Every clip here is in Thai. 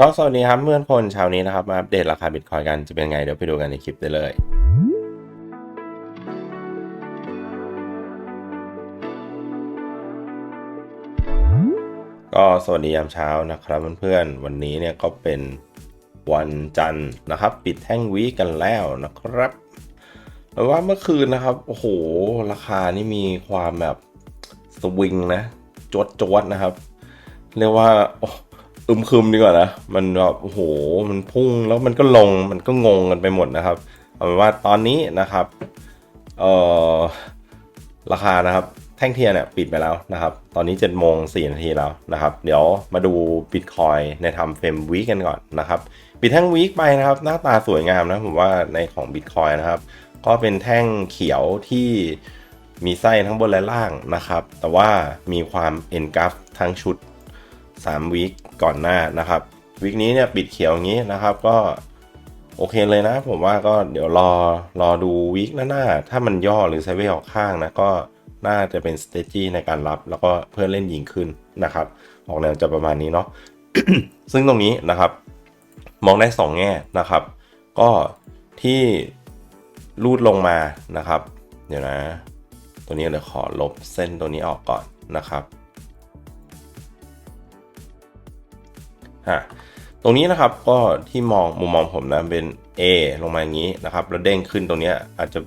ก็สวัสดีครับเพื่อนคนเช้านี้นะครับ มาอัปเดตราคาบิตคอยกันจะเป็นไงเดี๋ยวไปดูกันในคลิปได้เลยก็สวัสดียามเช้านะครับเพื่อนๆวันนี้เนี่ยก็เป็นวันจันทร์นะครับ ปิดแท่งวีกันแล้วนะครับแต่ว่าเมื่อคืนนะครับโอ้โหราคานี่มีความแบบสวิงนะจวดจวดนะครับ เรียกว่าโอึมครึมดีกว่านะ มันแบบโอ้โห มันพุ่งแล้วมันก็ลง มันก็งงกันไปหมดนะครับ เอาเป็นว่าตอนนี้นะครับ เอ่อ ราคานะครับ แท่งเทียนเนี่ยปิดไปแล้วนะครับ ตอนนี้7จ็ดโมงสนาทีแล้วนะครับ เดี๋ยวมาดูบิตคอยในทำเฟรมวีคกันก่อนนะครับ ปิดแท่งวีคไปนะครับ หน้าตาสวยงามนะผมว่าในของบิตคอยนะครับ ก็เป็นแท่งเขียวที่มีไส้ทั้งบนและล่างนะครับ แต่ว่ามีความเอ็นกราฟทั้งชุด3วีค ก่อนหน้านะครับวีคนี้เนี่ยปิดเขียวอย่างนี้นะครับ ก็โอเคเลยนะ ผมว่าก็เดี๋ยวรอรอดูวีคหน้าๆถ้ามันย่อหรือไซเวออกข้างนะก็น่าจะเป็นสเตจี้ในการรับแล้วก็เพื่อเล่นยิงขึ้นนะครับ ออกแนวจะประมาณนี้เนาะซึ่งตรงนี้นะครับ มองได้ 2 แง่นะครับ ก็ที่รูดลงมานะครับ เดี๋ยวนะ ตัวนี้เดี๋ยวขอลบเส้นตัวนี้ออกก่อนนะครับ ฮะตรงนี้นะครับก็ที่มองมุมมองผมนะเป็น A ลงมาอย่างนี้นะครับแล้วเด้งขึ้นตรงนี้อาจจะ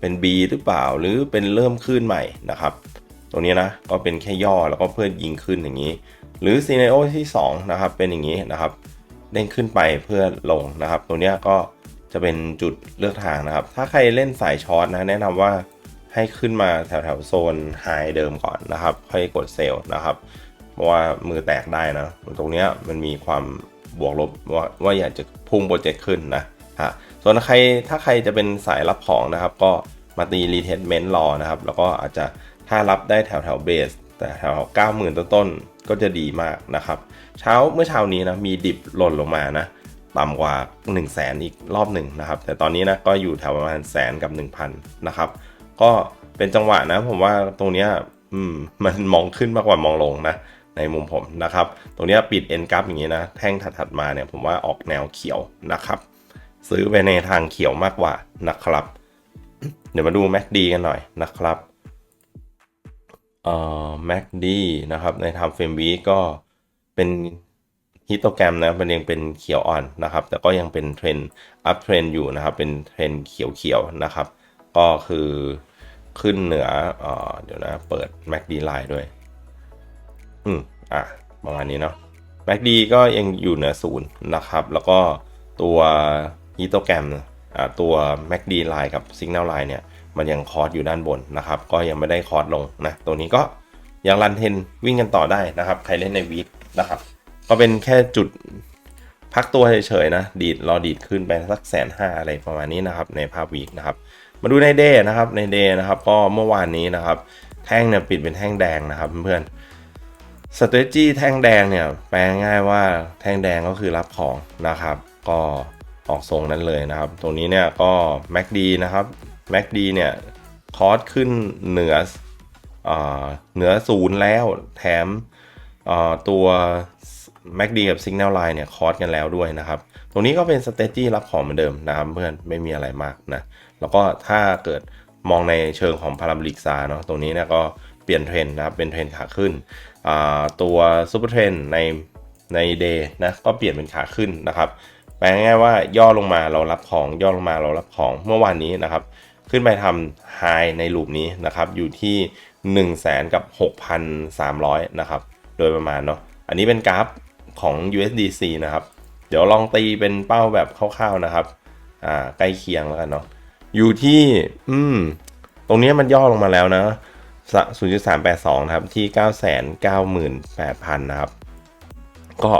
เป็น B หรือเปล่าหรือเป็นเริ่มขึ้นใหม่นะครับตรงนี้นะก็เป็นแค่ย่อแล้วก็เพื่อยิงขึ้นอย่างนี้ หรือซีเนโอที่2นะครับเป็นอย่างนี้นะครับเด้งขึ้นไปเพื่อลงนะครับตรงนี้ก็จะเป็นจุดเลือกทางนะครับ ถ้าใครเล่นสายช็อตนะแนะนำว่าให้ขึ้นมาแถวแถวๆโซนไฮเดิมก่อนนะครับ ค่อยกดเซลล์นะครับ เพราะว่ามือแตกได้นะตรงนี้มันมีความบวกลบว่าว่าอยากจะพุ่งโปรเจกต์ขึ้นนะฮะส่วนใครถ้าใครจะเป็นสายรับของนะครับ ก็มาตีรีเทสเมนต์รอนะครับ แล้วก็อาจจะถ้ารับได้แถวแถวเบส แต่แถวเก้าหมื่นต้นๆก็จะดีมากนะครับ เช้าเมื่อเช้านี้นะมีดิบหล่นลงมานะต่ำกว่า 1 0 0 0 0แสนอีกรอบหนึ่งนะครับ แต่ตอนนี้นะก็อยู่แถวประมาณแสนกับ 1,000นะครับ ก็เป็นจังหวะนะผมว่าตรงเนี้ยอืมมันมองขึ้นมากกว่ามองลงนะ ในมุมผมนะครับ ตรงนี้ปิดเอ็นกราฟอย่างนี้นะ แท่งถัดๆมาเนี่ยผมว่าออกแนวเขียวนะครับ ซื้อไปในทางเขียวมากกว่านะครับ เดี๋ยวมาดู MACD กันหน่อยนะครับเอ่อ MACD นะครับใน Time Frame Week ก็เป็นฮิตโตแกรมนะมันยังเป็นเขียวอ่อนนะครับ แต่ก็ยังเป็นเทรนอัพเทรนอยู่นะครับ เป็นเทรนเขียวๆนะครับ ก็คือขึ้นเหนือเอ่อเดี๋ยวนะ เปิด MACD Line ด้วย อืมอะประมาณนี้เนาะ MACD ก็ยังอยู่เหนือศูนย์นะครับ แล้วก็ตัวฮิโตแกรมอ่าตัว MACD line กับ Signal line เนี่ย มันยังคอร์สอยู่ด้านบนนะครับ ก็ยังไม่ได้คอร์สลงนะ ตัวนี้ก็ยังรันเทนวิ่งกันต่อได้นะครับ ใครเล่นในวีคนะครับ ก็เป็นแค่จุดพักตัวเฉยๆนะ ดีดรอดีดขึ้นไปสักแสนห้าอะไรประมาณนี้นะครับ ในภาพวีคนะครับ มาดูในเดย์นะครับในเดย์นะครับ ก็เมื่อวานนี้นะครับ แท่งเนี่ยปิดเป็นแท่งแดงนะครับเพื่อนๆ สเตจี้แท่งแดงเนี่ยแปลง่ายว่าแท่งแดงก็คือรับของนะครับ ก็ออกทรงนั้นเลยนะครับ ตรงนี้เนี่ยก็ MACD นะครับ MACD เนี่ยคอร์สขึ้นเหนือเอ่อเหนือศูนย์แล้วแถมตัว MACD กับ Signal Line เนี่ยคอร์สกันแล้วด้วยนะครับ ตรงนี้ก็เป็นสเตจี้รับของเหมือนเดิมนะครับเพื่อนไม่มีอะไรมากนะ แล้วก็ถ้าเกิดมองในเชิงของพาราบลิกซาเนาะตรงนี้เนี่ยก็เปลี่ยนเทรนนะครับเป็นเทรนขาขึ้น ตัวซูเปอร์เทรนในในเดย์นะก็เปลี่ยนเป็นขาขึ้นนะครับแปลง่ายๆว่าย่อลงมาเรารับของย่อลงมาเรารับของเมื่อวานนี้นะครับ ขึ้นไปทำไฮในลูปนี้นะครับ อยู่ที่1 0 0 0 0แสนกับ 6,300 นะครับ โดยประมาณเนาะอันนี้เป็นกราฟของ USDC นะครับ เดี๋ยวลองตีเป็นเป้าแบบคร่าวๆนะครับอ่าใกล้เคียงแล้วกันเนาะอยู่ที่อืมตรงนี้มันย่อลงมาแล้วนะ 0.382 นะครับ ที่ 998,000 นะครับ ก็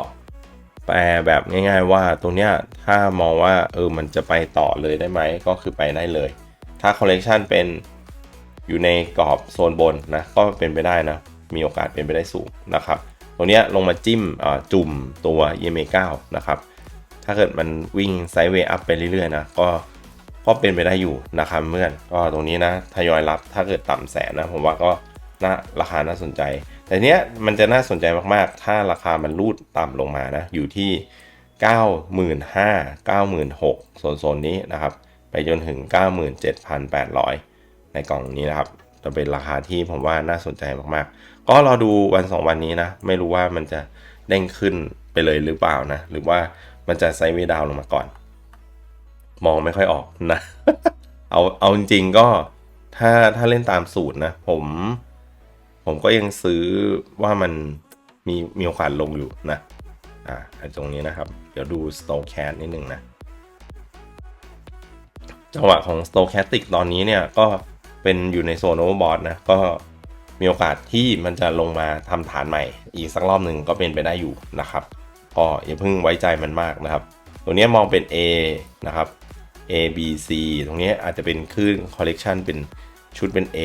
แปลแบบง่าย ๆ ว่าตรงเนี้ยถ้ามองว่าเออมันจะไปต่อเลยได้ไหม ก็คือไปได้เลย ถ้า collection เป็นอยู่ในกรอบโซนบนนะ ก็เป็นไปได้นะ มีโอกาสเป็นไปได้สูงนะครับ ตรงเนี้ยลงมาจิ้มจุ่มตัว EMA 9 นะครับ ถ้าเกิดมันวิ่งไซด์เวย์อัพไปเรื่อยๆนะ ก็ ก็เป็นไปได้อยู่นะครับเพื่อนก็ตรงนี้นะทยอยรับถ้าเกิดต่ำแสนนะผมว่าก็น่าราคาน่าสนใจ แต่เนี้ยมันจะน่าสนใจมากๆ ถ้าราคามันรูดต่ำลงมานะอยู่ที่ 95,000 96,000โซนโซนนี้นะครับไปจนถึง 97,800 ในกล่องนี้นะครับจะเป็นราคาที่ผมว่าน่าสนใจมากๆ ก็รอดูวัน 2 วันนี้นะ ไม่รู้ว่ามันจะเด้งขึ้นไปเลยหรือเปล่านะ หรือว่ามันจะไซด์เวย์ดาวน์ลงมาก่อน มองไม่ค่อยออกนะ เอาเอาจริงๆก็ถ้าถ้าเล่นตามสูตรนะ ผม ผมก็ยังซื้อว่ามันมีมีโอกาสลงอยู่นะอ่าตรงนี้นะครับ เดี๋ยวดู s t o c a s นิดนึงนะ จังหวะของ s t o c a s t i c ตอนนี้เนี่ยก็เป็นอยู่ในโซน overbought นะ ก็มีโอกาสที่มันจะลงมาทำฐานใหม่ อีกสักรอบหนึ่งก็เป็นไปได้อยู่นะครับ ก็อย่าเพิ่งไว้ใจมันมากนะครับ ตัวนี้มองเป็น A นะครับ A B C ตรงนี้อาจจะเป็นคลื่น collection เป็นชุดเป็น A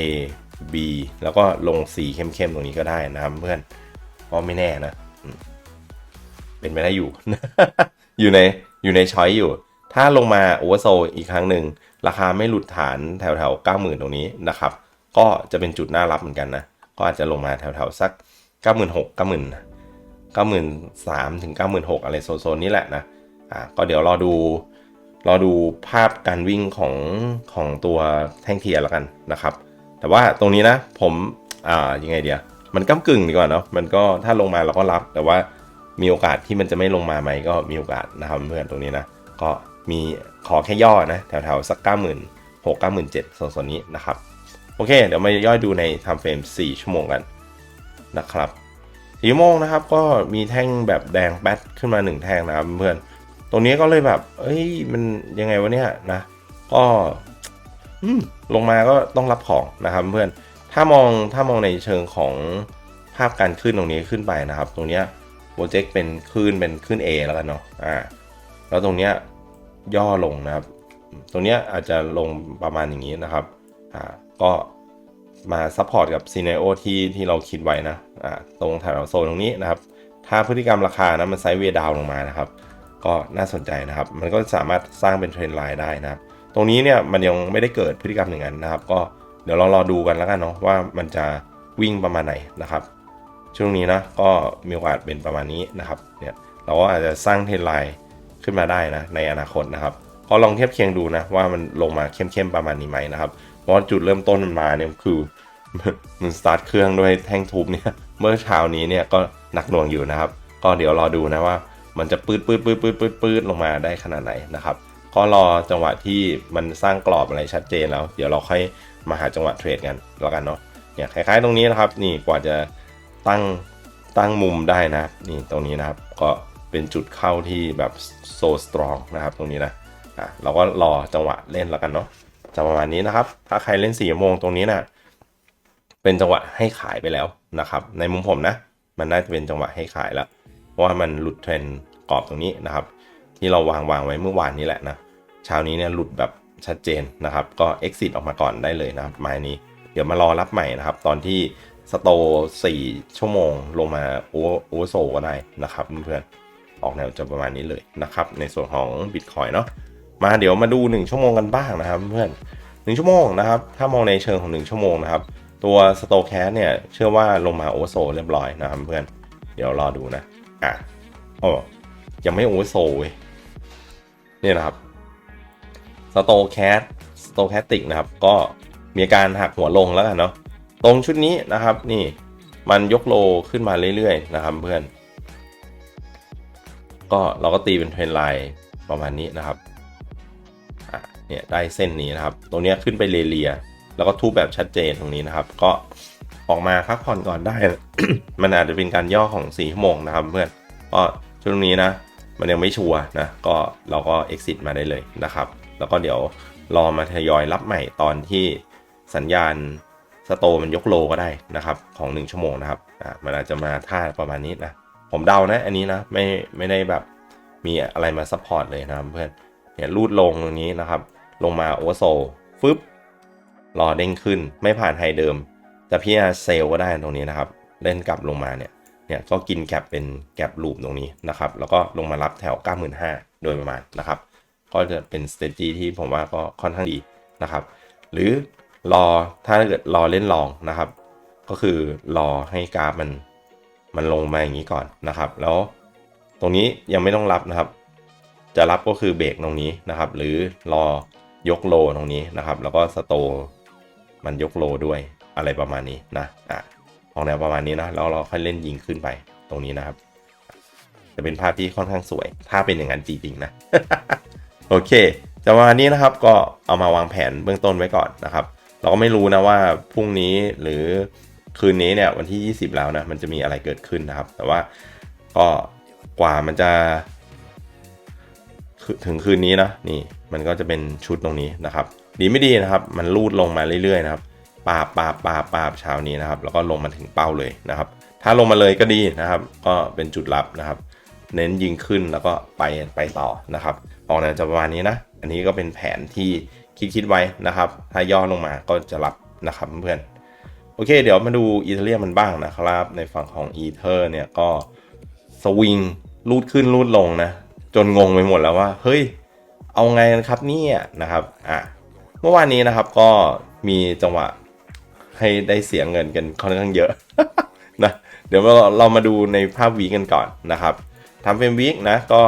B แล้วก็ลงสีเข้มๆ ตรงนี้ก็ได้นะครับเพื่อนก็ไม่แน่นะ เป็นไปได้อยู่ อยู่ในอยู่ในช้อยอยู่ ถ้าลงมาโอเวอร์โซอีกครั้งหนึ่ง ราคาไม่หลุดฐานแถวแถวเก้าหมื่นตรงนี้นะครับ ก็จะเป็นจุดน่ารับเหมือนกันนะ ก็อาจจะลงมาแถวแถวสักเก้าหมื่นหกเก้าหมื่นเก้าหมื่นสามถึงเก้าหมื่นหกอะไรโซนๆนี้แหละนะ อ่าก็เดี๋ยวรอดู รอดูภาพการวิ่งของของตัวแท่งเทียร์แล้วกันนะครับ แต่ว่าตรงนี้นะผมอ่ายังไงเดียวมันก้ากึ่งดีกว่าเนาะมันก็ถ้าลงมาเราก็รับ แต่ว่ามีโอกาสที่มันจะไม่ลงมาไหมก็มีโอกาสนะครับเพื่อนตรงนี้นะ ก็มีขอแค่ย่อนะแถวๆสัก9 6 0 0 0 6 9 7 0 0โซนๆนี้นะครับ โอเค เดี๋ยวมาย่อยดูใน time frame 4ชั่วโมงกันนะครับ4ชั่วโมงนะครับก็มีแท่งแบบแดงแป๊ดขึ้นมา1แท่งนะครับเพื่อน ตรงนี้ก็เลยแบบ เอ้ย มันยังไงวะเนี่ยนะ ก็ลงมาก็ต้องรับของนะครับเพื่อน ถ้ามองถ้ามองในเชิงของภาพการขึ้นตรงนี้ขึ้นไปนะครับ ตรงเนี้ยโปรเจกต์เป็นขึ้นเป็นขึ้น A แล้วกันเนาะ อ่า แล้วตรงเนี้ยย่อลงนะครับ ตรงเนี้ยอาจจะลงประมาณอย่างนี้นะครับ อ่า ก็มาซัพพอร์ตกับซีเนโอที่ที่เราคิดไว้นะ อ่า ตรงแถวโซนตรงนี้นะครับ ถ้าพฤติกรรมราคานะมันไซด์เวย์ดาวลงมานะครับ ก็น่าสนใจนะครับ มันก็สามารถสร้างเป็นเทรนไลน์ได้นะครับ ตรงนี้เนี่ยมันยังไม่ได้เกิดพฤติกรรมอย่างนั้นนะครับ ก็เดี๋ยวเรารอดูกันแล้วกันเนาะว่ามันจะวิ่งประมาณไหนนะครับ ช่วงนี้นะก็มีโอกาสเป็นประมาณนี้นะครับเนี่ยเราก็อาจจะสร้างเทรนไลน์ขึ้นมาได้นะในอนาคตนะครับก็ลองเทียบเคียงดูนะว่ามันลงมาเข้มๆประมาณนี้ไหมนะครับเพราะจุดเริ่มต้นมันมาเนี่ยคือมันสตาร์ทเครื่องด้วยแท่งทูบเนี่ยเมื่อเช้านี้เนี่ยก็หนักหน่วงอยู่นะครับ ก็เดี๋ยวรอดูนะว่า มันจะปืดปืดปืดปืดปืดปืดลงมาได้ขนาดไหนนะครับ ก็รอจังหวะที่มันสร้างกรอบอะไรชัดเจนแล้ว เดี๋ยวเราค่อยมาหาจังหวะเทรดกันแล้วกันเนาะเนี่ยคล้ายๆตรงนี้นะครับ นี่กว่าจะตั้งตั้งมุมได้นะนี่ตรงนี้นะครับ ก็เป็นจุดเข้าที่แบบโซสตรองนะครับ ตรงนี้นะอะเราก็รอจังหวะเล่นแล้วกันเนาะจะประมาณนี้นะครับ ถ้าใครเล่นสี่โมงตรงนี้นะ่ะเป็นจังหวะให้ขายไปแล้วนะครับ ในมุมผมนะ มันน่าจะเป็นจังหวะให้ขายแล้ว เพราะว่ามันหลุดเทรนด์ กรอบตรงนี้นะครับ ที่เราวางวางไว้เมื่อวานนี้แหละนะเช้านี้เนี่ยหลุดแบบชัดเจนนะครับ ก็ exit ออกมาก่อนได้เลยนะครับไม้นี้ เดี๋ยวมารอรับใหม่นะครับ ตอนที่สโตสี่ชั่วโมงลงมาโอโอโซก็ได้นะครับเพื่อนๆออกแนวจะประมาณนี้เลยนะครับ ในส่วนของ Bitcoin เนาะมาเดี๋ยวมาดู 1 ชั่วโมงกันบ้างนะครับ เพื่อน1ชั่วโมงนะครับ ถ้ามองในเชิงของ 1 ชั่วโมงนะครับ ตัวสโตแคสเนี่ยเชื่อว่าลงมาโอโซเรียบร้อยนะครับเพื่อนเดี๋ยวรอดูนะอะโอ้ ยังไม่โอโซเว้ยนี่นะครับสโตแคสสโตแคสติกนะครับ ก็มีอาการหักหัวลงแล้วกันเนาะตรงชุดนี้นะครับนี่มันยกโลขึ้นมาเรื่อยๆนะครับเพื่อน ก็เราก็ตีเป็นเทรนไลน์ประมาณนี้นะครับอะเนี่ยได้เส้นนี้นะครับ ตรงเนี้ยขึ้นไปเลียแล้วก็ทูบแบบชัดเจนตรงนี้นะครับ ก็ออกมาพักผ่อนก่อนได้ มันอาจจะเป็นการย่อของ4ชั่วโมงนะครับเพื่อนก็ช่วงนี้นะ มันยังไม่ชัวร์นะก็เราก็ exit มาได้เลยนะครับ แล้วก็เดี๋ยวรอมาทยอยรับใหม่ตอนที่สัญญาณสโตมันยกโลก็ได้นะครับ ของ 1 ชั่วโมงนะครับอ่ามันอาจจะมาท่าประมาณนี้นะผมเดานะอันนี้นะไม่ไม่ได้แบบมีอะไรมาซัพพอร์ตเลยนะครับเพื่อนเนี่ยรูดลงตรงนี้นะครับ ลงมาโอเวอร์โซฟึบรอเด้งขึ้นไม่ผ่านไฮเดิมจะพิจารณาเซลก็ได้ตรงนี้นะครับ เล่นกลับลงมาเนี่ย เนี่ยก็กินแกลบเป็นแกลบลูปตรงนี้นะครับ แล้วก็ลงมารับแถว 95,000 โดยประมาณนะครับ ก็จะเป็นสเตจีที่ผมว่าก็ค่อนข้างดีนะครับ หรือรอถ้าเกิดรอเล่นลองนะครับ ก็คือรอให้กราฟมันมันลงมาอย่างนี้ก่อนนะครับ แล้วตรงนี้ยังไม่ต้องรับนะครับ จะรับก็คือเบรกตรงนี้นะครับ หรือรอยกโลตรงนี้นะครับ แล้วก็สโตมันยกโลด้วยอะไรประมาณนี้นะอะ ออกแนวประมาณนี้นะแล้วเราค่อยเล่นยิงขึ้นไปตรงนี้นะครับ จะเป็นภาพที่ค่อนข้างสวย ถ้าเป็นอย่างนั้นจริงๆนะ โอเคจะประมาณนี้นะครับก็เอามาวางแผนเบื้องต้นไว้ก่อนนะครับ เราก็ไม่รู้นะว่าพรุ่งนี้หรือคืนนี้เนี่ยวันที่ 20 แล้วนะมันจะมีอะไรเกิดขึ้นนะครับ แต่ว่าก็กว่ามันจะถึงคืนนี้นะนี่มันก็จะเป็นชุดตรงนี้นะครับ ดีไม่ดีนะครับ มันลูดลงมาเรื่อยๆนะครับ ปาบปาบปาบปาบเช้านี้นะครับ แล้วก็ลงมาถึงเป้าเลยนะครับ ถ้าลงมาเลยก็ดีนะครับ ก็เป็นจุดลับนะครับ เน้นยิงขึ้นแล้วก็ไปไปต่อนะครับออกแนวจะประมาณนี้นะ อันนี้ก็เป็นแผนที่คิดคิดไว้นะครับ ถ้าย่อลงมาก็จะรับนะครับเพื่อนโอเค เดี๋ยวมาดูอีเทเรียมมันบ้างนะครับ ในฝั่งของอีเทอร์เนี่ยก็สวิงลูดขึ้นลูดลงนะ จนงงไปหมดแล้วว่า เฮ้ย เอาไงกันครับเนี่ยนะครับอะเมื่อวานนี้นะครับก็มีจังหวะ ให้ได้เสียเงินกันค่อนข้างเยอะนะเดี๋ยวเราเรามาดูในภาพวีกันก่อนนะครับทำเป็นวีคนะก็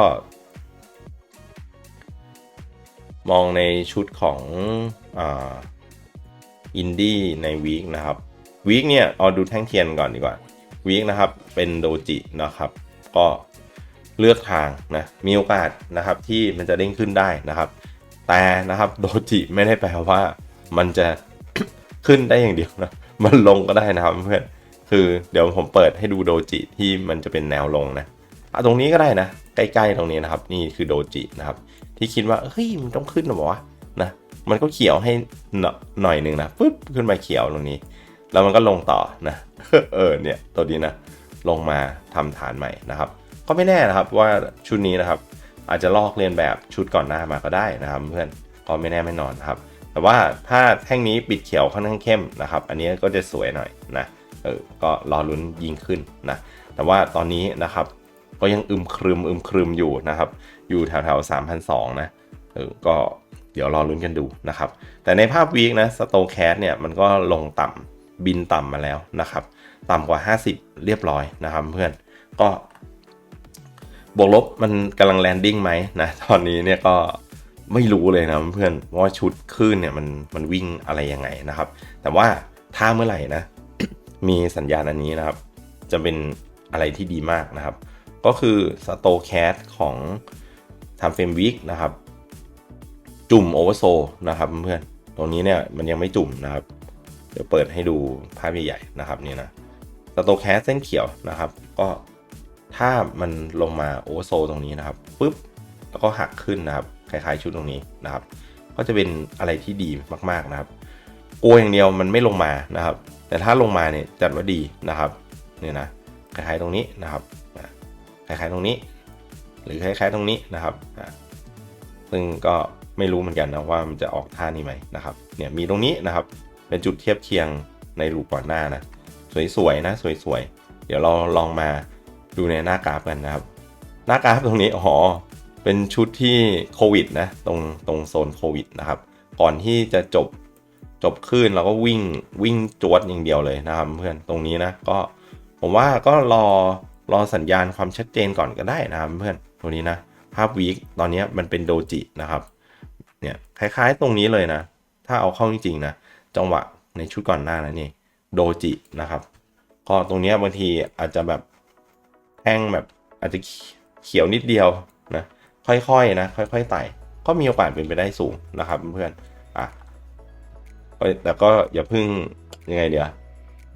มองในชุดของอินดี้ในวีคนะครับวีคเนี่ยเอาดูแท่งเทียนก่อนดีกว่าวีคนะครับเป็นโดจินะครับ ก็เลือกทางนะมีโอกาสนะครับที่มันจะเด้งขึ้นได้นะครับ แต่นะครับโดจิไม่ได้แปลว่ามันจะ ขึ้นได้อย่างเดียวนะ มันลงก็ได้นะครับเพื่อนคือเดี๋ยวผมเปิดให้ดูโดจิที่มันจะเป็นแนวลงนะอะตรงนี้ก็ได้นะ ใกล้ๆตรงนี้นะครับ นี่คือโดจินะครับ ที่คิดว่าเฮ้ยมันต้องขึ้นหรอวะนะมันก็เขียวให้หนหน่อยหนึ่งนะปุ๊บขึ้นมาเขียวตรงนี้ แล้วมันก็ลงต่อนะเออเนี่ยตัวนี้นะลงมาทำฐานใหม่นะครับ ก็ไม่แน่นะครับว่าชุดนี้นะครับ อาจจะลอกเลียนแบบชุดก่อนหน้ามาก็ได้นะครับ เพื่อนก็ไม่แน่ไม่นอนครับ แต่ว่าถ้าแท่งนี้ปิดเขียวค่อนข้างเข้มนะครับ อันนี้ก็จะสวยหน่อยนะเออก็รอลุ้นยิงขึ้นนะแต่ว่าตอนนี้นะครับก็ยังอึมครึมอึมครึมอยู่นะครับ อยู่แถวแถวสามพันสองนะเออก็เดี๋ยวรอลุ้นกันดูนะครับ แต่ในภาพวีคนะสโตแคสเนี่ยมันก็ลงต่ำบินต่ำมาแล้วนะครับ ต่ำกว่า 50 เรียบร้อยนะครับเพื่อนก็บวกลบมันกำลังแลนดิ้งไหมนะ ตอนนี้เนี่ยก็ ไม่รู้เลยนะเพื่อนว่าชุดคลื่นเนี่ยมันมันวิ่งอะไรยังไงนะครับ แต่ว่าถ้าเมื่อไหร่นะ มีสัญญาณอันนี้นะครับ จะเป็นอะไรที่ดีมากนะครับ ก็คือสโตแคสของทำเฟรมวิกนะครับ จุ่มโอเวอร์โซนะครับเพื่อนตรงนี้เนี่ยมันยังไม่จุ่มนะครับ เดี๋ยวเปิดให้ดูภาพใหญ่ๆนะครับนี่นะสโตแคสเส้นเขียวนะครับ ก็ถ้ามันลงมาโอเวอร์โซตรงนี้นะครับปุ๊บแล้วก็หักขึ้นนะครับ คล้ายๆชุดตรงนี้นะครับ ก็จะเป็นอะไรที่ดีมากๆนะครับ โกอย่างเดียวมันไม่ลงมานะครับ แต่ถ้าลงมาเนี่ยจัดว่าดีนะครับเนี่ยนะคล้ายๆตรงนี้นะครับคล้ายๆตรงนี้ หรือคล้ายๆตรงนี้นะครับซึ่งก็ไม่รู้เหมือนกันนะว่ามันจะออกท่านี้ไหมนะครับเนี่ยมีตรงนี้นะครับ เป็นจุดเทียบเคียงในรูปก่อนหน้านะสวยๆนะสวยๆเดี๋ยวเราลองมาดูในหน้ากราฟกันนะครับ หน้ากราฟตรงนี้อ๋อ เป็นชุดที่โควิดนะตรงตรงโซนโควิดนะครับ ก่อนที่จะจบจบขึ้นเราก็วิ่งวิ่งจวดอย่างเดียวเลยนะครับเพื่อนตรงนี้นะก็ผมว่าก็รอรอสัญญาณความชัดเจนก่อนก็ได้นะครับเพื่อนตัวนี้นะภาพวีคตอนนี้มันเป็นโดจินะครับเนี่ยคล้ายๆตรงนี้เลยนะ ถ้าเอาเข้าจริงๆนะจังหวะในชุดก่อนหน้านะนี่โดจินะครับก็ตรงนี้บางทีอาจจะแบบแท่งแบบอาจจะเขียวนิดเดียวนะ ค่อยๆนะค่อยๆไต่ก็มีโอกาสเป็นไปได้สูงนะครับเพื่อนอะแต่ก็อย่าเพึ่งยังไงเดี๋ยว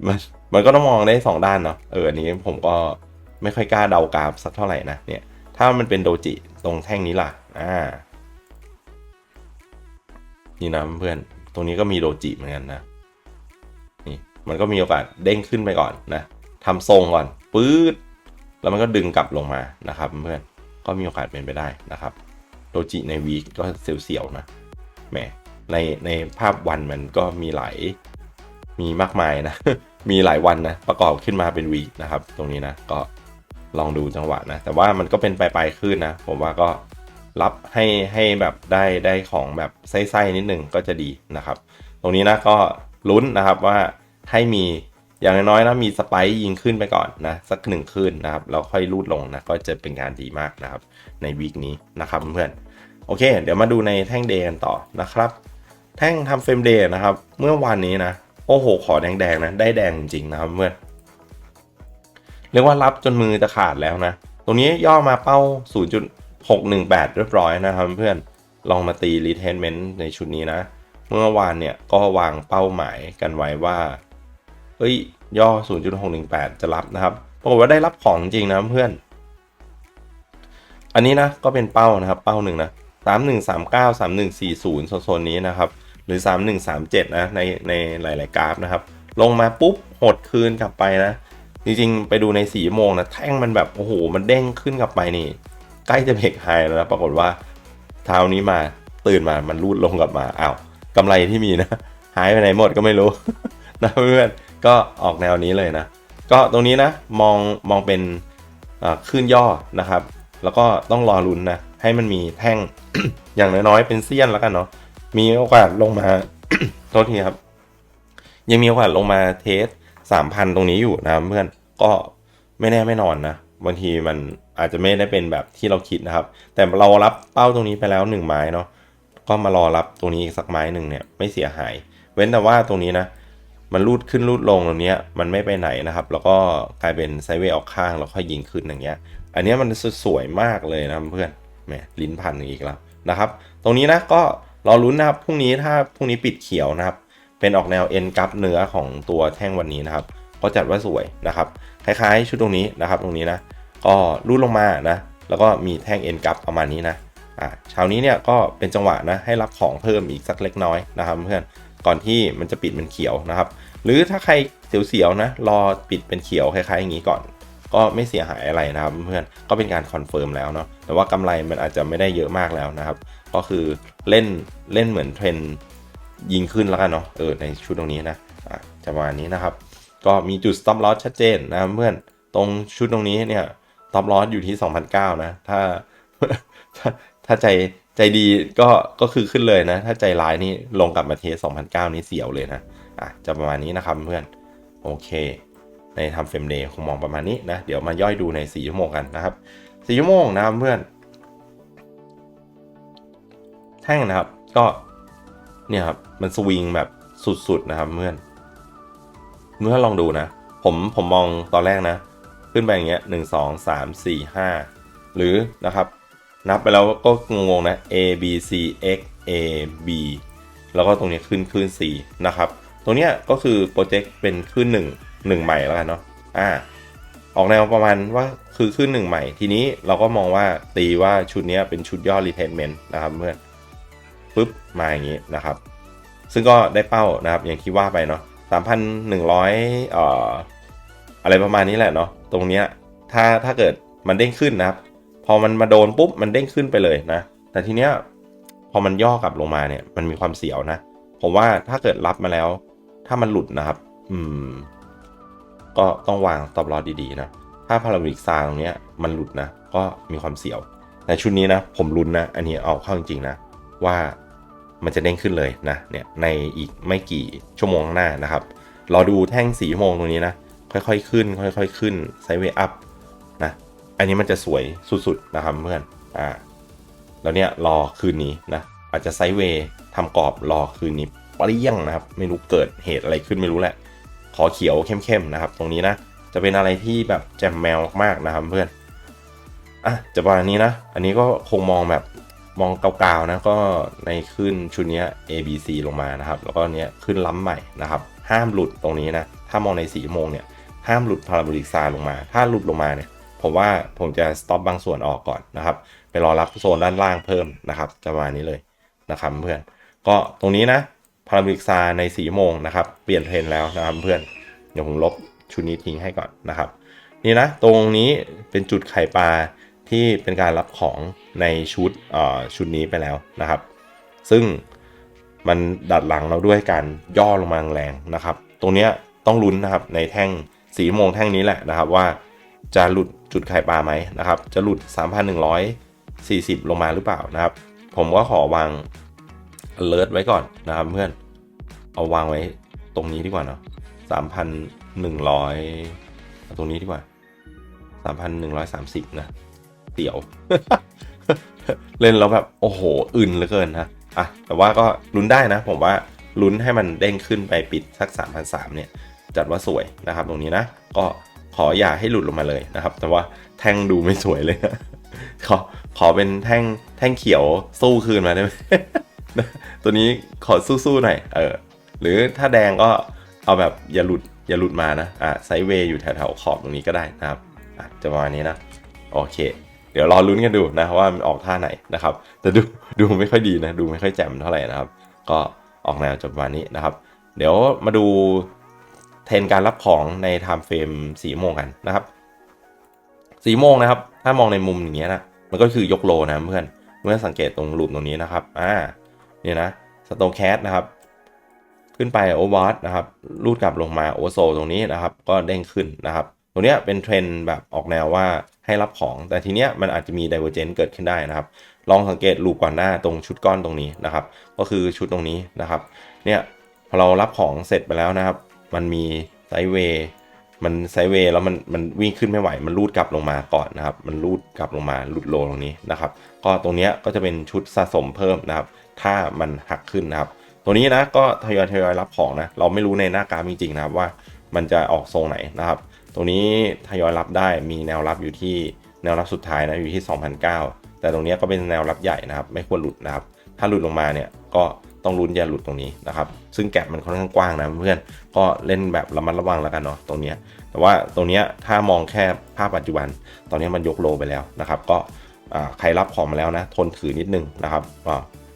มันมันก็ต้องมองได้สองด้านเนาะเอออันนี้ผมก็ไม่ค่อยกล้าเดากราฟสักเท่าไหร่นะเนี่ย ถ้ามันเป็นโดจิตรงแท่งนี้ล่ะอ่านี่นะเพื่อนตรงนี้ก็มีโดจิเหมือนกันนะนี่มันก็มีโอกาสเด้งขึ้นไปก่อนนะทำทรงก่อนปื๊ดแล้วมันก็ดึงกลับลงมานะครับเพื่อน ก็มีโอกาสเป็นไปได้นะครับโดจิในวีคก็เสียวๆนะแหมในในภาพวันมันก็มีหลายมีมากมายนะ มีหลายวันนะ ประกอบขึ้นมาเป็นวีคนะครับ ตรงนี้นะ ก็ลองดูจังหวะนะ แต่ว่ามันก็เป็นไปลายๆขึ้นนะ ผมว่าก็รับให้ให้แบบได้ได้ของแบบไส้ๆนิดนึงก็จะดีนะครับ ตรงนี้นะก็ลุ้นนะครับว่าให้มี อย่างน้อยๆนะมีสไปค์ยิงขึ้นไปก่อนนะสักหนึ่งขึ้นนะครับแล้วค่อยรูดลงนะก็จะเป็นการดีมากนะครับในวีคนี้นะครับเพื่อนโอเค เดี๋ยวมาดูในแท่งเดย์กันต่อนะครับ แท่งทำเฟรมเดย์นะครับ เมื่อวานนี้นะ โอ้โห ขอแดงๆนะ ได้แดงจริงๆนะครับเพื่อนเรียกว่ารับจนมือจะขาดแล้วนะ ตรงนี้ย่อมาเป้า 0.618 เรียบร้อยนะครับเพื่อนลองมาตี retracement ในชุดนี้นะ เมื่อวานเนี่ยก็วางเป้าหมายกันไว้ว่า เฮ้ย ย่อ 0.618 จะรับนะครับปรากฏว่าได้รับของจริงนะเพื่อน อันนี้นะก็เป็นเป้านะครับ เป้าหนึ่งนะ3139 3140โซนนี้นะครับ หรือ 3137 นะ ในในหลาย ๆ กราฟนะครับ ลงมาปุ๊บ หดคืนกลับไปนะ จริง ๆ ไปดูในสีโมงนะ แท่งมันแบบ โอ้โห มันเด้งขึ้นกลับไปนี่ ใกล้จะเบรกไฮแล้วนะปรากฏว่าเท้านี้มาตื่นมามันรูดลงกลับมา อ้าวกำไรที่มีนะ หายไปไหนหมดก็ไม่รู้ นะเพื่อน ก็ออกแนวนี้เลยนะ ก็ตรงนี้นะมองมองเป็นขึ้นย่อนะครับ แล้วก็ต้องรอลุ้นนะ ให้มันมีแท่งอย่างน้อยๆเป็นเซียนแล้วกันเนาะมีโอกาสลงมาโทษทีครับ ยังมีโอกาสลงมาเทสสามพันตรงนี้อยู่นะเพื่อนก็ไม่แน่ไม่นอนนะบางทีมันอาจจะไม่ได้เป็นแบบที่เราคิดนะครับ แต่เรารับเป้าตรงนี้ไปแล้วหนึ่งไม้เนาะก็มารอรับตรงนี้อีกสักไม้หนึ่งเนี่ยไม่เสียหาย เว้นแต่ว่าตรงนี้นะ มันรูดขึ้นรูดลงตรงเนี้ยมันไม่ไปไหนนะครับ แล้วก็กลายเป็นไซเวย์ออกข้างแล้วค่อยยิงขึ้นอย่างเงี้ย อันเนี้ยมันสวยมากเลยนะเพื่อนแหมลิ้นพันอีกแล้วนะครับ ตรงนี้นะก็รอลุ้นนะครับพรุ่งนี้ถ้าพรุ่งนี้ปิดเขียวนะครับ เป็นออกแนวเอ็นกับเนื้อของตัวแท่งวันนี้นะครับ ก็จัดว่าสวยนะครับคล้ายๆ ชุดตรงนี้นะครับ ตรงนี้นะ ก็รูดลงมานะ แล้วก็มีแท่งเอ็นกับประมาณนี้นะอ่าเช้านี้เนี่ยก็เป็นจังหวะนะให้รับของเพิ่มอีกสักเล็กน้อยนะครับเพื่อน ก่อนที่มันจะปิดเป็นเขียวนะครับ หรือถ้าใครเสียวๆนะรอปิดเป็นเขียวคล้ายๆอย่างนี้ก่อน ก็ไม่เสียหายอะไรนะครับเพื่อนก็เป็นการคอนเฟิร์มแล้วเนาะแต่ว่ากำไรมันอาจจะไม่ได้เยอะมากแล้วนะครับ ก็คือเล่นเล่นเหมือนเทรนยิงขึ้นแล้วกันเนาะเออในชุดตรงนี้นะอะจะประมาณนี้นะครับ ก็มีจุด stop loss ชัดเจนนะเพื่อนตรงชุดตรงนี้เนี่ย stop loss อยู่ที่ 2,009นะถ้าถ้าถ้าใจ ใจดีก็ก็คือขึ้นเลยนะ ถ้าใจร้ายนี่ลงกลับมาเทส2009 นี่เสียวเลยนะอะจะประมาณนี้นะครับเพื่อนโอเค ในทำเฟรมเดย์คงมองประมาณนี้นะ เดี๋ยวมาย่อยดูใน 4 ชั่วโมงกันนะครับ 4 ชั่วโมงนะครับเพื่อนแท่งนะครับก็เนี่ยครับมันสวิงแบบสุดๆนะครับเพื่อนเมื่อลองดูนะ ผมผมมองตอนแรกนะ ขึ้นไปอย่างเงี้ยหนึ่งสองสามสี่ห้าหรือนะครับ นับไปแล้วก็งงๆนะ A B C X A B แล้วก็ตรงนี้ขึ้นขึ้น C นะครับ ตรงเนี้ยก็คือโปรเจกต์เป็นขึ้น1 1 ใหม่แล้วกันเนาะอ่าออกแนวประมาณว่าคือขึ้น1 ใหม่ ทีนี้เราก็มองว่าตีว่าชุดเนี้ยเป็นชุดย่อ retracement นะครับเพื่อนปุ๊บมาอย่างนี้นะครับ ซึ่งก็ได้เป้านะครับอย่างที่ว่าไปเนาะ3,100เอ่ออะไรประมาณนี้แหละเนาะตรงเนี้ยถ้าถ้าเกิดมันเด้งขึ้นนะครับ พอมันมาโดนปุ๊บมันเด้งขึ้นไปเลยนะ แต่ทีเนี้ยพอมันย่อกลับลงมาเนี่ย มันมีความเสียวนะผมว่าถ้าเกิดรับมาแล้ว ถ้ามันหลุดนะครับ อืม ก็ต้องวางตอบรอดีๆนะถ้าพาราบิกซาตรงเนี้ยมันหลุดนะก็มีความเสียวแต่ชุดนี้นะผมลุ้นนะ อันนี้เอาเข้าจริงๆนะ ว่ามันจะเด้งขึ้นเลยนะเนี่ยในอีกไม่กี่ชั่วโมงข้างหน้านะครับรอดูแท่งสีชั่วโมงตรงนี้นะค่อยๆขึ้น ค่อย ๆ ขึ้นไซด์เวย์อัพ อันนี้มันจะสวยสุดๆนะครับเพื่อนอ่าแล้วเนี่ยรอคืนนี้นะอาจจะไซด์เวย์ทำกรอบรอคืนนี้เปรี้ยงนะครับ ไม่รู้เกิดเหตุอะไรขึ้นไม่รู้แหละ ขอเขียวเข้มๆนะครับ ตรงนี้นะ จะเป็นอะไรที่แบบแจ่มแมวมากๆนะครับเพื่อนอะจะประมาณนี้นะ อันนี้ก็คงมองแบบมองเกาๆนะก็ในขึ้นชุดนี้ A B C ลงมานะครับ แล้วก็เนี้ยขึ้นล้ำใหม่นะครับ ห้ามหลุดตรงนี้นะ ถ้ามองใน4ชั่โมงเนี่ยห้ามหลุดพาราโบลิกซาลงมา ถ้าหลุดลงมาเนี่ย ผมว่าผมจะสต็อปบางส่วนออกก่อนนะครับ ไปรอรับโซนด้านล่างเพิ่มนะครับจะประมาณนี้เลยนะครับเพื่อน ก็ตรงนี้นะพาราบิกซาใน4ชั่โมงนะครับ เปลี่ยนเทรนแล้วนะครับเพื่อน เดี๋ยวผมลบชุดนี้ทิ้งให้ก่อนนะครับ นี่นะตรงนี้เป็นจุดไข่ปลาที่เป็นการรับของในชุดเอ่อชุดนี้ไปแล้วนะครับ ซึ่งมันดัดหลังเราด้วยการย่อลงมาแรงนะครับ ตรงนี้ต้องลุ้นนะครับในแท่งสีโมงแท่งนี้แหละนะครับว่า จะหลุดจุดไข่ปลาไหมนะครับ จะหลุด 3,140 ลงมาหรือเปล่านะครับ ผมก็ขอวาง alert ไว้ก่อนนะครับเพื่อน เอาวางไว้ตรงนี้ดีกว่าเนาะสามพันหนึ่งร้อยตรงนี้ดีกว่าสามพันหนึ่งร้อยสามสิบนะเตี๋ยว เล่นแล้วแบบ โอ้โห อึนเหลือเกินนะอะแต่ว่าก็ลุ้นได้นะ ผมว่าลุ้นให้มันเด้งขึ้นไปปิดสัก 3 0 0เนี่ย จัดว่าสวยนะครับตรงนี้นะ ก็ ขออย่าให้หลุดลงมาเลยนะครับ แต่ว่าแท่งดูไม่สวยเลยขอขอเป็นแท่งแท่งเขียวสู้คืนมาได้ไหมตัวนี้ขอสู้ๆหน่อยเออหรือถ้าแดงก็เอาแบบอย่าหลุดอย่าหลุดมานะอะไซเวย์อยู่แถวๆขอบตรงนี้ก็ได้นะครับอะจะประมาณนี้นะโอเค เดี๋ยวรอลุ้นกันดูนะว่ามันออกท่าไหนนะครับ แต่ดูดูไม่ค่อยดีนะ ดูไม่ค่อยแจ่มเท่าไหร่นะครับ ก็ออกแนวจบประมาณนี้นะครับ เดี๋ยวมาดู เทรนการรับของในไทม์เฟรมสี่โมงกันนะครับสี่โมงนะครับ ถ้ามองในมุมอย่างเงี้ยนะมันก็คือยกโลนะเพื่อนเมื่อสังเกตตรงรูปตรงนี้นะครับอ่าเนี่ยนะสโตแคสนะครับ ขึ้นไปโอเวอร์นะครับรูดกลับลงมาโอโซตรงนี้นะครับ ก็เด้งขึ้นนะครับตรงเนี้ยเป็นเทรนแบบออกแนวว่าให้รับของ แต่ทีเนี้ยมันอาจจะมี divergence เกิดขึ้นได้นะครับ ลองสังเกตรูปก่อนหน้าตรงชุดก้อนตรงนี้นะครับ ก็คือชุดตรงนี้นะครับ เนี่ยพอเรารับของเสร็จไปแล้วนะครับ มันมีไซเวย์มันไซเวย์แล้วมันมันวิ่งขึ้นไม่ไหว มันรูดกลับลงมาก่อนนะครับ มันรูดกลับลงมาหลุดโลตรงนี้นะครับ ก็ตรงเนี้ยก็จะเป็นชุดสะสมเพิ่มนะครับ ถ้ามันหักขึ้นนะครับ ตัวนี้นะก็ทยอยทยอยรับของนะ เราไม่รู้ในหน้ากราฟจริงๆนะครับว่ามันจะออกทรงไหนนะครับ ตรงนี้ทยอยรับได้มีแนวรับอยู่ที่แนวรับสุดท้ายนะอยู่ที่ 2,009แต่ตรงนี้ก็เป็นแนวรับใหญ่นะครับ ไม่ควรหลุดนะครับ ถ้าหลุดลงมาเนี่ยก็ ต้องลุ้นอย่าหลุดตรงนี้นะครับซึ่งแกะมันค่อนข้างกว้างนะเพื่อนก็เล่นแบบระมัดระวังแล้วกันเนาะตรงนี้ แต่ว่าตรงนี้ถ้ามองแค่ภาพปัจจุบัน ตอนนี้มันยกโลไปแล้วนะครับ ก็ใครรับของมาแล้วนะ ทนถือนิดนึงนะครับ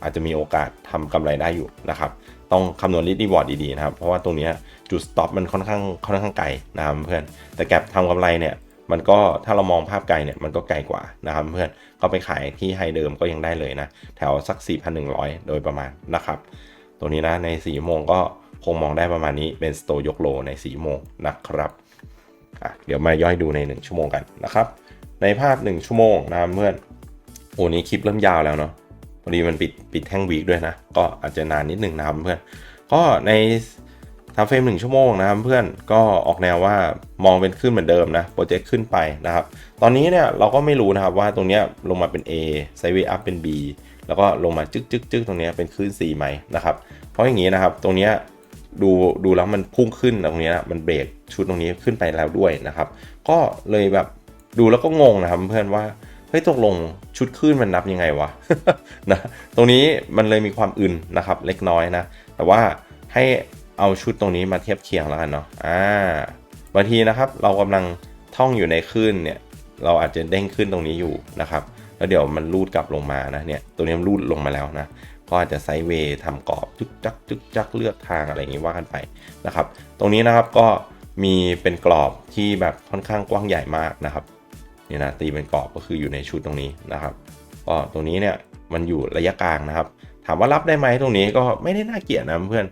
อาจจะมีโอกาสทำกำไรได้อยู่นะครับ ต้องคำนวณริดรีวอร์ดดีๆนะครับ เพราะว่าตรงนี้จุดสต็อปมันค่อนข้างค่อนข้างไกลนะครับเพื่อนแต่แก็บทำกำไรเนี่ยมันก็ถ้าเรามองภาพไกลเนี่ยมันก็ไกลกว่านะครับเพื่อน ก็ไปขายที่ไฮเดิมก็ยังได้เลยนะ แถวสัก 4,100 โดยประมาณนะครับ ตัวนี้นะใน4โมงก็คงมองได้ประมาณนี้เป็นสโตยกโลใน4โมงนะครับอะเดี๋ยวมาย่อยดูใน 1 ชั่วโมงกันนะครับ ในภาพ 1 ชั่วโมงนะเพื่อนโอ้นี้คลิปเริ่มยาวแล้วเนาะพอดีมันปิดปิดแท่งวีคด้วยนะ ก็อาจจะนานนิดหนึ่งนะครับเพื่อนก็ใน ทำเฟรมหนึ่งชั่วโมงนะครับเพื่อนก็ออกแนวว่ามองเป็นขึ้นเหมือนเดิมนะโปรเจกต์ขึ้นไปนะครับ ตอนนี้เนี่ยเราก็ไม่รู้นะครับว่าตรงนี้ลงมาเป็น A ไซด์เวย์อัพเป็น B แล้วก็ลงมาจึ๊กจึ๊กจึ๊กตรงนี้เป็นคลื่น C ไหมนะครับ เพราะอย่างนี้นะครับตรงนี้ดูดูแล้วมันพุ่งขึ้นตรงนี้ยมันเบรกชุดตรงนี้ขึ้นไปแล้วด้วยนะครับ ก็เลยแบบดูแล้วก็งงนะครับเพื่อนว่าเฮ้ยตกลงชุดขึ้นมันนับยังไงวะนะตรงนี้มันเลยมีความอึนนะครับเล็กน้อยนะแต่ว่าให้ เอาชุดตรงนี้มาเทียบเคียงแล้วกันเนาะอ่าบางทีนะครับเรากำลังท่องอยู่ในคลื่นเนี่ยเราอาจจะเด้งขึ้นตรงนี้อยู่นะครับแล้วเดี๋ยวมันรูดกลับลงมานะเนี่ยตัวนี้มันรูดลงมาแล้วนะก็อาจจะไซด์เวย์ทำกรอบจึกจักจึกจักเลือกทางอะไรอย่างงี้ว่ากันไปนะครับ ตรงนี้นะครับก็มีเป็นกรอบที่แบบค่อนข้างกว้างใหญ่มากนะครับนี่นะตีเป็นกรอบก็คืออยู่ในชุดตรงนี้นะครับก็ตรงนี้เนี่ยมันอยู่ระยะกลางนะครับ ถามว่ารับได้ไหมตรงนี้ก็ไม่ได้น่าเกลียดนะเพื่อน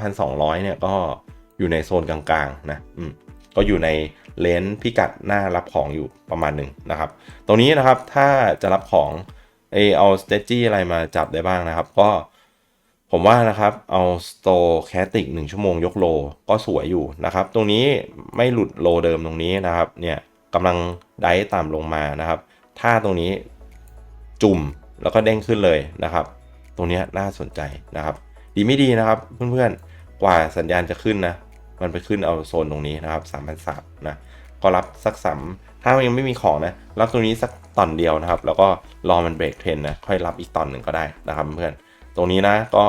3,200 เนี่ยก็อยู่ในโซนกลางๆนะอืมก็อยู่ในเลนส์พิกัดหน้ารับของอยู่ประมาณหนึ่งนะครับ ตรงนี้นะครับถ้าจะรับของเออเอาสเตจี้อะไรมาจับได้บ้างนะครับ ก็ผมว่านะครับเอาสโตแคติก1ชั่วโมงยกโลก็สวยอยู่นะครับ ตรงนี้ไม่หลุดโลเดิมตรงนี้นะครับเนี่ยกำลังได้ต่ำลงมานะครับ ถ้าตรงนี้จุ่มแล้วก็เด้งขึ้นเลยนะครับ ตรงนี้น่าสนใจนะครับ ดีไม่ดีนะครับเพื่อนๆ กว่าสัญญาณจะขึ้นนะ มันไปขึ้นเอาโซนตรงนี้นะครับ3 0 0 3นะ ก็รับสักสามถ้ามันยังไม่มีของนะ รับตรงนี้สักตอนเดียวนะครับ แล้วก็รอมันเบรกเทรนนะ ค่อยรับอีกตอนหนึ่งก็ได้นะครับเพื่อน ตรงนี้นะก็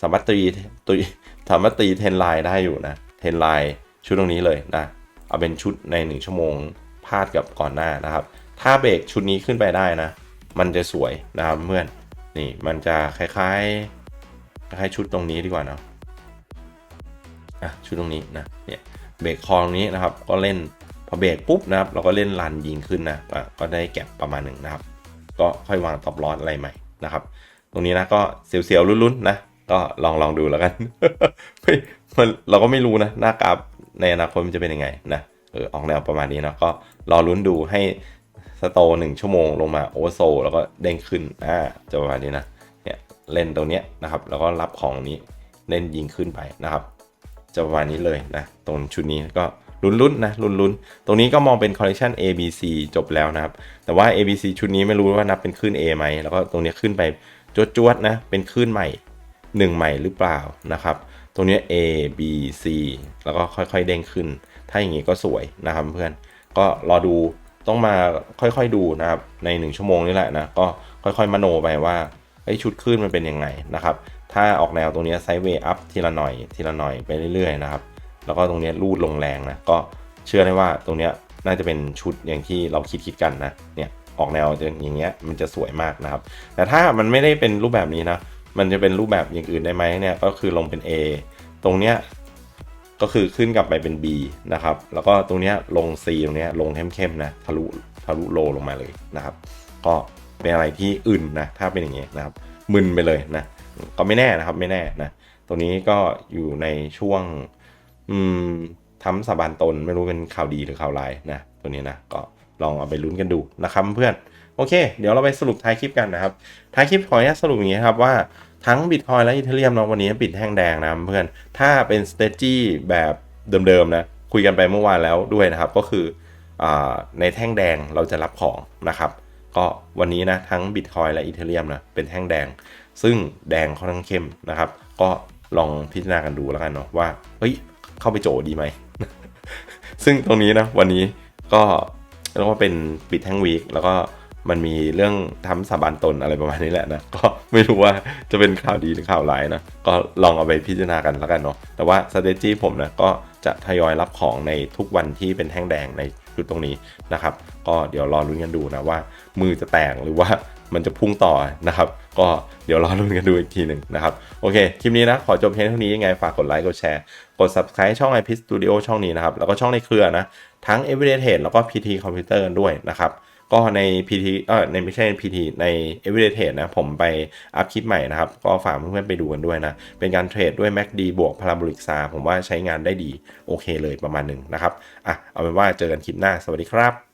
สามารถตีตีสามารถตีเทรนไลน์ได้อยู่นะ เทรนไลน์ชุดตรงนี้เลยนะ เอาเป็นชุดใน 1 ชั่วโมงพาดกับก่อนหน้านะครับ ถ้าเบรกชุดนี้ขึ้นไปได้นะ มันจะสวยนะครับเพื่อน นี่มันจะคล้ายๆ คล้ชุดตรงนี้ดีกว่าเนาะอะชุดตรงนี้นะเนี่ยเบรกคอตรงนี้นะครับ ก็เล่นพอเบรกปุ๊บนะครับ เราก็เล่นรันยิงขึ้นนะอะก็ได้แก็บประมาณหนึ่งนะครับ ก็ค่อยวางท็อปลอสอะไรใหม่นะครับ ตรงนี้นะก็เสียวๆลุ้นๆนะก็ลองลองดูแล้วกันเฮ้ยมันเราก็ไม่รู้นะหน้ากราฟในอนาคตมันจะเป็นยังไงนะเออออกแนวประมาณนี้เนาะก็รอลุ้นดูให้สโตหนึ่งชั่วโมงลงมาโอเวอร์โซแล้วก็เด้งขึ้นอ่าจะประมาณนี้นะ เล่นตรงเนี้ยนะครับ แล้วก็รับของนี้เล่นยิงขึ้นไปนะครับ จะประมาณนี้เลยนะ ตรงชุดนี้ก็ลุ้นๆนะลุ้นๆ ตรงนี้ก็มองเป็นคอลเลคชัน A B C จบแล้วนะครับ แต่ว่า A B C ชุดนี้ไม่รู้ว่านับเป็นคลื่น A ไหม แล้วก็ตรงนี้ขึ้นไปจวดๆนะ เป็นคลื่นใหม่ 1 ใหม่หรือเปล่านะครับ ตรงนี้ A B C แล้วก็ค่อยๆเด้งขึ้น ถ้าอย่างนี้ก็สวยนะครับเพื่อน ก็รอดูต้องมาค่อยๆดูนะครับใน 1 ชั่วโมงนี่แหละนะ ก็ค่อยๆมโนไปว่า ไอ้ชุดขึ้นมันเป็นยังไงนะครับ ถ้าออกแนวตรงนี้ไซด์เวย์อัพทีละหน่อยทีละหน่อยไปเรื่อยๆนะครับ แล้วก็ตรงนี้รูดลงแรงนะ ก็เชื่อได้ว่าตรงนี้น่าจะเป็นชุดอย่างที่เราคิดคิดกันนะ เนี่ยออกแนวอย่างเงี้ยมันจะสวยมากนะครับ แต่ถ้ามันไม่ได้เป็นรูปแบบนี้นะ มันจะเป็นรูปแบบอย่างอื่นได้ไหมเนี่ย ก็คือลงเป็น A ตรงเนี้ยก็คือขึ้นกลับไปเป็น B นะครับ แล้วก็ตรงเนี้ยลง C ตรงเนี้ยลงเข้มๆนะ ทะลุทะลุโลลงมาเลยนะครับ ก็ เป็นอะไรที่อื่นนะถ้าเป็นอย่างเงี้ยนะครับมึนไปเลยนะก็ไม่แน่นะครับไม่แน่นะตรงนี้ก็อยู่ในช่วงอืมทำสาบานตนไม่รู้เป็นข่าวดีหรือข่าวร้ายนะตัวนี้นะก็ลองเอาไปลุ้นกันดูนะครับเพื่อนโอเค เดี๋ยวเราไปสรุปท้ายคลิปกันนะครับท้ายคลิปขออนุญาตสรุปอย่างนี้ครับว่าทั้งบิตคอยและอีเทเรียมเนาะวันนี้ปิดแท่งแดงนะเพื่อนถ้าเป็นสเตจี้แบบเดิมๆนะคุยกันไปเมื่อวานแล้วด้วยนะครับก็คืออในแท่งแดงเราจะรับของนะครับ ก็วันนี้นะทั้งบิตคอยและอีเทเรียมนะเป็นแท่งแดง ซึ่งแดงค่อนข้างเข้มนะครับ ก็ลองพิจารณากันดูแล้วกันเนาะว่าเฮ้ยเข้าไปโจดีไหม ซึ่งตรงนี้นะวันนี้ก็เรียกว่าเป็นปิดแท่งวีคแล้วก็มันมีเรื่องทำสาบานตนอะไรประมาณนี้แหละนะ ก็ไม่รู้ว่าจะเป็นข่าวดีหรือข่าวร้ายนะ ก็ลองเอาไปพิจารณากันแล้วกันเนาะแต่ว่า s t r a t e g y ผมนะก็จะทยอยรับของในทุกวันที่เป็นแท่งแดงใน ยุดตรงนี้นะครับ ก็เดี๋ยวรอลุ้นกันดูนะว่า มือจะแตกหรือว่ามันจะพุ่งต่อนะครับ ก็เดี๋ยวรอลุ้นกันดูอีกทีหนึ่งนะครับ โอเค คลิปนี้นะ ขอจบเพียงเท่านี้ยังไง ฝากกดไลค์กดแชร์ กด subscribe ช่อง iP Studio ช่องนี้นะครับ แล้วก็ช่องในเครือนะ ทั้ง Everyday Trade แล้วก็ PT Computer ด้วยนะครับ ก็ใน PT เออในไม่ใช่ PT ใน Everyday Trade นะผมไปอัพคลิปใหม่นะครับ ก็ฝากเพื่อนๆไปดูกันด้วยนะ เป็นการเทรดด้วย MACD บวก Parabolic SAR ผมว่าใช้งานได้ดีโอเคเลยประมาณหนึ่งนะครับอะเอาเป็นว่าเจอกันคลิปหน้าสวัสดีครับ